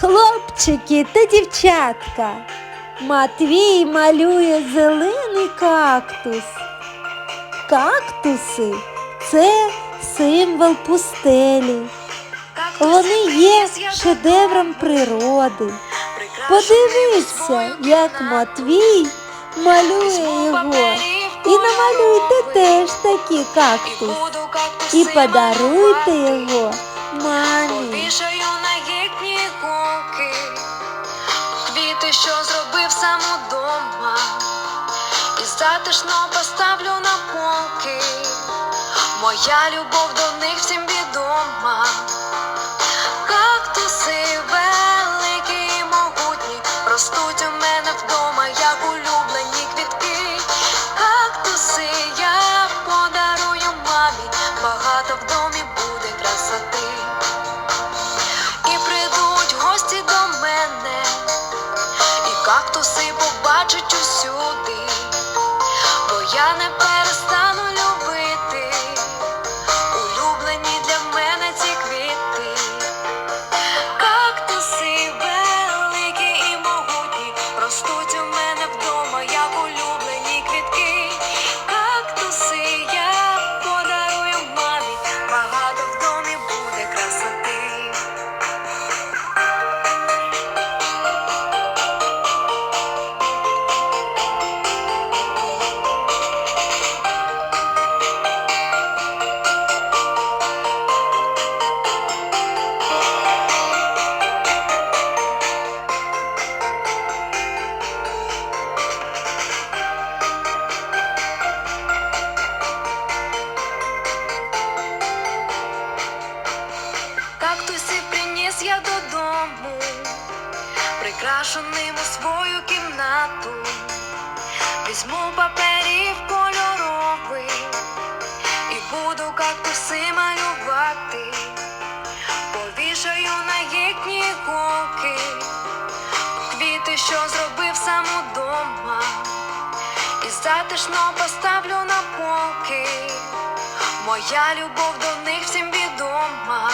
Хлопчики та дівчатка. Матвій малює зелений кактус. Кактуси це символ пустелі. Вони є шедевром природи. Подивися, як Матвій малює його. І намалюйте теж такий кактус. І подаруйте його мамі. Обіжаю на їхні гуки, квіти, що зробив сам удома, і затишно поставлю на полки. Моя любов до них всім відома. І побачить усюди, бо я не перестану Кактуси приніс я додому, прикрашу ним у свою кімнату, візьму паперів кольоровий і буду кактуси малювати, повішаю на їхні голки, квіти, що зробив сам удома, і затишно поставлю на полки. Моя любов до них всім відома.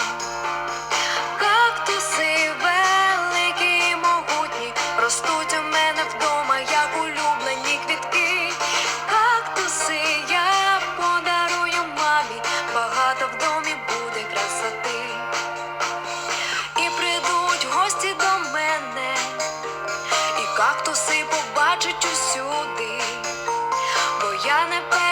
Я не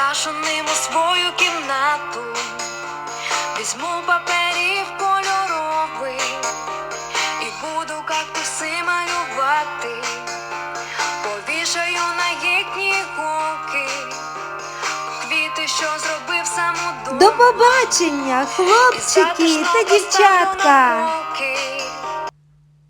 прикрашу ним у свою кімнату, візьму паперів кольоровий і буду кактуси малювати, повішаю на їхні голки, квіти, що зробив сам удома. До побачення, хлопчики та дівчатка.